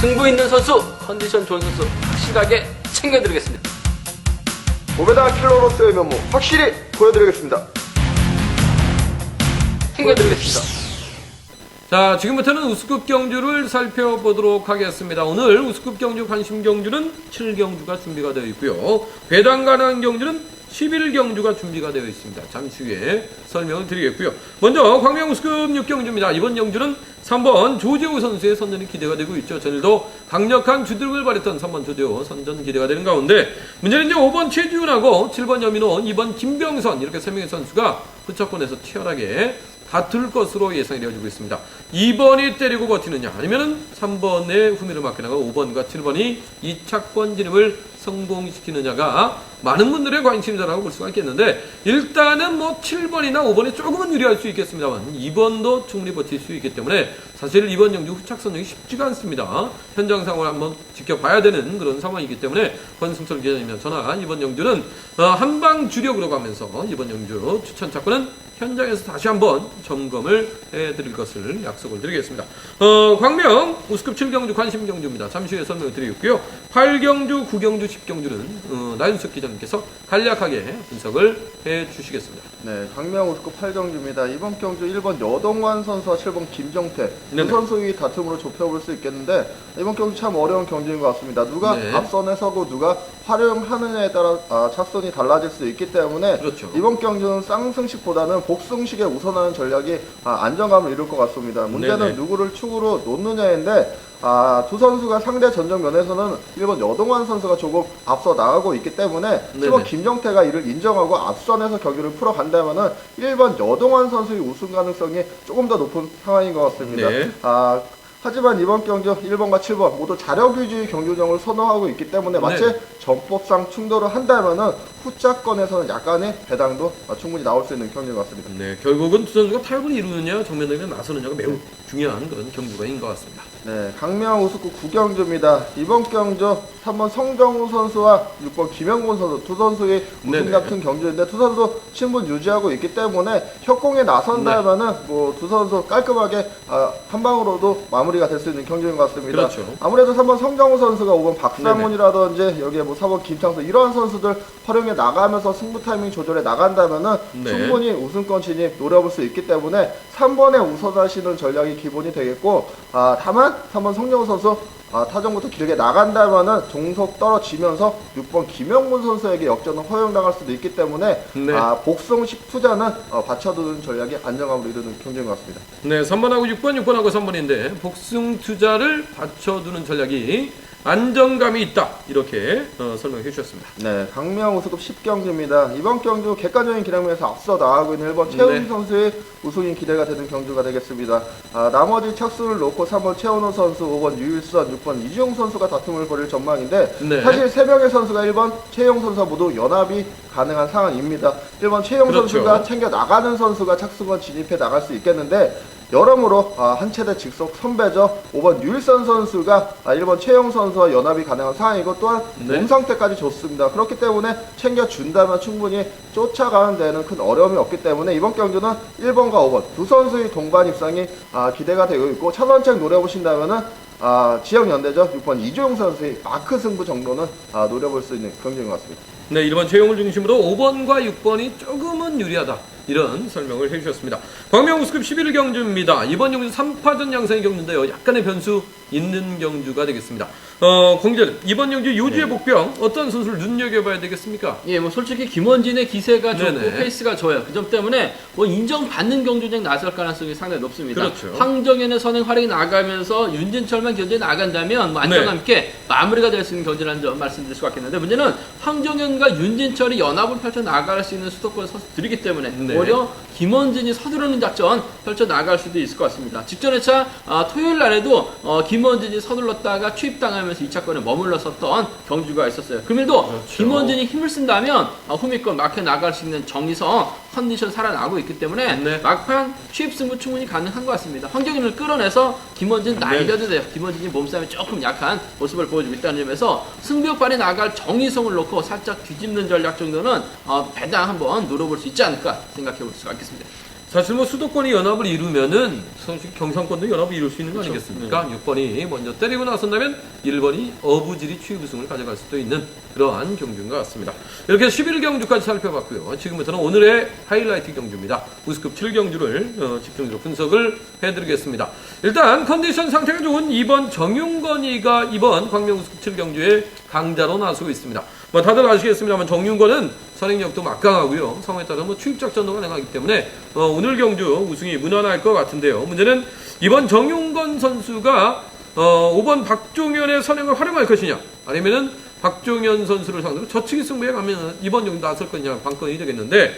승부 있는 선수, 컨디션 좋은 선수 확실하게 챙겨드리겠습니다. 고배당 킬러로서의 면모 확실히 보여드리겠습니다. 챙겨드리겠습니다. 자, 지금부터는 우스급 경주를 살펴보도록 하겠습니다. 오늘 우스급 경주 관심 경주는 7경주가 준비가 되어 있고요. 배당 가능한 경주는 11경주가 준비가 되어 있습니다. 잠시 후에 설명을 드리겠고요. 먼저 광명 우스급 6경주입니다. 이번 경주는 3번 조재호 선수의 선전이 기대가 되고 있죠. 전일도 강력한 주득을 발휘했던 3번 조재호 선전 기대가 되는 가운데 문제는 이제 5번 최지훈하고 7번 여민호, 2번 김병선 이렇게 3명의 선수가 후차권에서 치열하게 다툴 것으로 예상이 되어지고 있습니다. 2번이 때리고 버티느냐 아니면은 3번의 후미를 맡겨나가 5번과 7번이 2차권 진입을 성공시키느냐가 많은 분들의 관심사라고 볼 수가 있겠는데 일단은 뭐 7번이나 5번이 조금은 유리할 수 있겠습니다만 2번도 충분히 버틸 수 있기 때문에 사실 이번 경주 후착 선정이 쉽지가 않습니다. 현장 상황을 한번 지켜봐야 되는 그런 상황이기 때문에 권승철 기자님이나 저나 이번 경주는 어, 한방 주력으로 가면서 이번 경주 추천 차권은 현장에서 다시 한번 점검을 해드릴 것을 약속을 드리겠습니다. 어, 광명 우스급 7경주 관심 경주입니다. 잠시 후에 설명을 드리겠고요. 8경주, 9경주, 10경주는 어, 나윤석 기자님께서 간략하게 분석을 해주시겠습니다. 네, 강명 우스급 8경주입니다. 이번 경주 1번 여동환 선수와 7번 김정태. 두 선수의 다툼으로 좁혀볼 수 있겠는데 이번 경주 참 어려운 경주인 것 같습니다. 누가 네. 앞선에 서고 누가 활용하느냐에 따라 아, 착선이 달라질 수 있기 때문에 그렇죠. 이번 경주는 쌍승식보다는 복승식에 우선하는 전략이 아, 안정감을 이룰 것 같습니다. 문제는 네네. 누구를 축으로 놓느냐인데 아, 두 선수가 상대 전적 면에서는 1번 여동환 선수가 조금 앞서 나가고 있기 때문에. 10번 김정태가 이를 인정하고 앞선에서 경기를 풀어간다면은 1번 여동환 선수의 우승 가능성이 조금 더 높은 상황인 것 같습니다. 네. 아, 하지만 이번 경주 1번과 7번 모두 자력 위주의 경기 운영을 선호하고 있기 때문에 마치 네. 전법상 충돌을 한다면은 후자권에서는 약간의 배당도 충분히 나올 수 있는 경기인 것 같습니다. 네, 결국은 두 선수가 타협을 이루느냐 정면에 나서느냐가 매우 중요한 그런 경주가인 것 같습니다. 네, 강명 우스쿠 9경주입니다. 이번 경주 3번 성정우 선수와 6번 김영곤 선수 두 선수의 우승. 같은 경주인데 두 선수 친분 유지하고 있기 때문에 협공에 나선다면은 네. 뭐두 선수 깔끔하게 아, 한 방으로도 마무리 가 될 수 있는 경주인 것 같습니다. 그렇죠. 아무래도 3번 성정우 선수가 5번 박상훈이라든지 여기에 뭐 4번 김창수 이러한 선수들 활용해 나가면서 승부 타이밍 조절해 나간다면은 네. 충분히 우승권 진입 노려볼 수 있기 때문에 3번에 우선하시는 전략이 기본이 되겠고 아, 다만 3번 성정우 선수 아, 타정부터 길게 나간다면은 종속 떨어지면서 6번 김영문 선수에게 역전을 허용당할 수도 있기 때문에 네. 아, 복성식 투자는 어, 받쳐두는 전략이 안정감을 이루는 경기인 것 같습니다. 네, 3번하고 6번, 6번하고 3번인데 복승 투자를 받쳐두는 전략이 안정감이 있다 이렇게 어, 설명해 주셨습니다. 네, 강명 우승급 10경주입니다. 이번 경주 객관적인 기량에서 앞서 나가고 있는 1번 최훈 네. 선수의 우승이 기대가 되는 경주가 되겠습니다. 아, 나머지 착순을 놓고 3번 최원호 선수, 5번 유일선, 6번 이주용 선수가 다툼을 벌일 전망인데 네. 사실 3명의 선수가 1번 최용 선수와 모두 연합이 가능한 상황입니다. 1번 최용 그렇죠. 선수가 챙겨 나가는 선수가 착수권 진입해 나갈 수 있겠는데 여러모로 아, 한 체대 직속 선배죠. 5번 유일선 선수가 아, 1번 최영 선수와 연합이 가능한 상황이고 또한 네. 몸 상태까지 좋습니다. 그렇기 때문에 챙겨준다면 충분히 쫓아가는 데는 큰 어려움이 없기 때문에 이번 경주는 1번과 5번 두 선수의 동반 입상이 아, 기대가 되고 있고 차선책 노려보신다면은 아, 지역 연대죠. 6번 이조용 선수의 마크 승부 정도는 아, 노려볼 수 있는 경기인 것 같습니다. 네, 1번 최용을 중심으로 5번과 6번이 조금은 유리하다. 이런 설명을 해주셨습니다. 광명 우스급 11경주입니다. 이번 경주 3파전 양상의 경주인데요. 약간의 변수 있는 경주가 되겠습니다. 어, 공전 이번 경주 요주의 네. 복병 어떤 선수를 눈여겨봐야 되겠습니까? 예, 뭐 솔직히 김원진의 기세가 좋고. 페이스가 좋아요. 그 점 때문에 뭐 인정받는 경주장 나설 가능성이 상당히 높습니다. 그렇죠. 황정현의 선행 활약이 나가면서 윤진철만 견제 나간다면 뭐 안정감 네. 있게 마무리가 될 수 있는 경주라는 점 말씀드릴 수가 있겠는데 문제는 황정현과 윤진철이 연합을 펼쳐 나갈 수 있는 수도권 선수들이기 때문에 네. 오히려 김원진이 서두르는 작전 펼쳐 나갈 수도 있을 것 같습니다. 직전 회차 아, 토요일 날에도 어, 김원진이 서둘렀다가 취입당하면서 2차권에 머물렀었던 경주가 있었어요. 금일도 그렇죠. 김원진이 힘을 쓴다면 어, 후미권 막혀 나갈 수 있는 정의성 컨디션 살아나고 있기 때문에 네. 막판 취입 승부 충분히 가능한 것 같습니다. 황정현을 끌어내서 김원진 네. 날려도 돼요. 김원진이 몸싸움이 조금 약한 모습을 보여주고 있다는 점에서 승부욕발이 나갈 정의성을 놓고 살짝 뒤집는 전략 정도는 어, 배당 한번 노려볼 수 있지 않을까 생각해 볼 수가 있겠습니다. 사실 뭐 수도권이 연합을 이루면은 사실 경상권도 연합을 이룰 수 있는 거 그렇죠. 아니겠습니까? 6번이 먼저 때리고 나선다면 1번이 어부질이 추입 우승을 가져갈 수도 있는 그러한 경주인 것 같습니다. 이렇게 11경주까지 살펴봤고요. 지금부터는 오늘의 하이라이트 경주입니다. 우스급 7경주를 어, 집중적으로 분석을 해드리겠습니다. 일단 컨디션 상태가 좋은 2번 정윤건이가 이번 광명 우스급 7경주의 강자로 나서고 있습니다. 뭐 다들 아시겠습니다만 정윤건은 선행력도 막강하고요. 상황에 따라 뭐 추입 작전도 가능하기 때문에 어, 오늘 경주 우승이 무난할 것 같은데요. 문제는 이번 정윤건 선수가 어, 5번 박종현의 선행을 활용할 것이냐 아니면은 박종현 선수를 상대로 저치기 승부에 가면 이번 정도 나설 거냐 관건이 되겠는데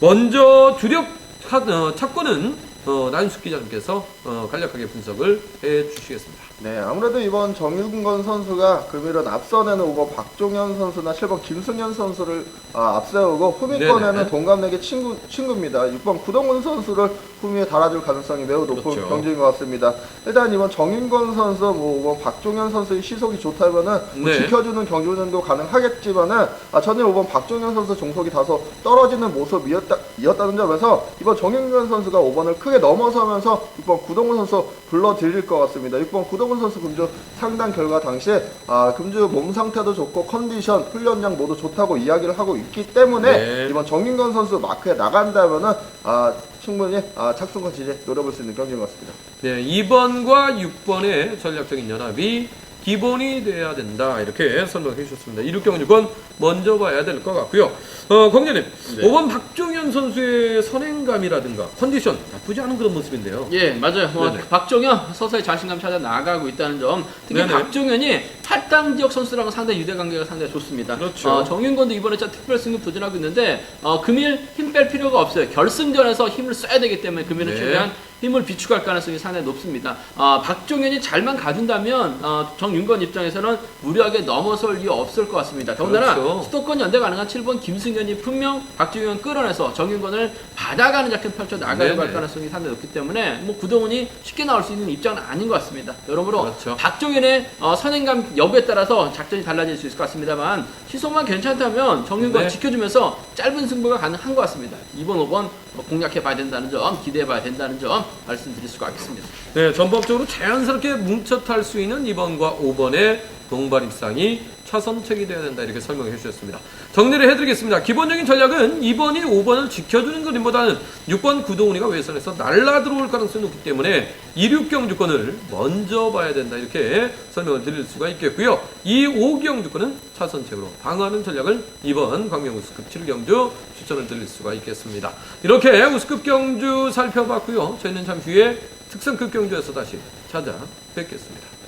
먼저 주력 차, 어, 차권은 어, 난숙 기자님께서 어, 간략하게 분석을 해 주시겠습니다. 네, 아무래도 이번 정윤건 선수가 금일은 앞선에는 5번 박종현 선수나 7번 김승현 선수를 아, 앞세우고 후미권에는 네네. 동갑내기 친구, 친구입니다. 6번 구동훈 선수를 후미에 달아줄 가능성이 매우 높은 그렇죠. 경기인 것 같습니다. 일단 이번 정윤건 선수, 뭐 5번 박종현 선수의 시속이 좋다면은 뭐 네. 지켜주는 경기 운영도 가능하겠지만은 아, 저는 5번 박종현 선수 종속이 다소 떨어지는 모습이었다, 이었다는 점에서 이번 정윤건 선수가 5번을 크게 넘어서면서 6번 구동훈 선수 불러들일 것 같습니다. 6번 구동훈 선수 금주 상당 결과 당시에 아, 금주 몸 상태도 좋고 컨디션, 훈련량 모두 좋다고 이야기를 하고 있기 때문에 네. 이번 정윤건 선수 마크에 나간다면은 아, 충분히 아, 착승권 지지 노려볼 수 있는 경기인 것 같습니다. 네, 2번과 6번의 전략적인 연합이 기본이 돼야 된다 이렇게 설명해 주셨습니다. 이륙경 6번 먼저 봐야 될 것 같고요. 어, 광장님, 네. 5번 박종현 선수의 선행감이라든가 컨디션 나쁘지 않은 그런 모습인데요. 예, 맞아요. 뭐 네네. 박종현 서서히 자신감 찾아 나가고 있다는 점. 특히 네네. 박종현이 탈당 지역 선수랑은 상당히 유대 관계가 상당히 좋습니다. 그렇죠. 어, 정윤건도 이번에 진짜 특별 승급 도전하고 있는데 어, 금일 힘 뺄 필요가 없어요. 결승전에서 힘을 써야 되기 때문에 금일은 네. 최대한 힘을 비축할 가능성이 상당히 높습니다. 어, 박종현이 잘만 가준다면 어, 정윤건 입장에서는 무리하게 넘어설 이유 없을 것 같습니다. 더군다나 그렇죠. 수도권 연대 가능한 7번 김승현이 분명 박종현 끌어내서 정윤건을 받아가는 작전 펼쳐 나가려고 할. 가능성이 상당히 높기 때문에 뭐 구동훈이 쉽게 나올 수 있는 입장은 아닌 것 같습니다. 여러모로 그렇죠. 박종현의 어, 선행감 여부에 따라서 작전이 달라질 수 있을 것 같습니다만 시속만 괜찮다면 정윤건 네. 지켜주면서 짧은 승부가 가능한 것 같습니다. 2번, 5번 공략해 봐야 된다는 점, 기대해 봐야 된다는 점 말씀드릴 수가 있겠습니다. 네, 전법적으로 자연스럽게 뭉쳐 탈 수 있는 2번과 5번의 동반 입상이 차선책이 되어야 된다 이렇게 설명해 주셨습니다. 정리를 해드리겠습니다. 기본적인 전략은 2번이 5번을 지켜주는 그림보다는 6번 구동훈이가 외선에서 날라 들어올 가능성이 높기 때문에 2륙경 주권을 먼저 봐야 된다 이렇게 설명을 드릴 수가 있겠고요. 이 5경 주권은 차선책으로 방어하는 전략을 2번 광명 우스급 7경주 추천을 드릴 수가 있겠습니다. 이렇게 우스급 경주 살펴봤고요. 저희는 잠시 후에 특성급 경주에서 다시 찾아뵙겠습니다.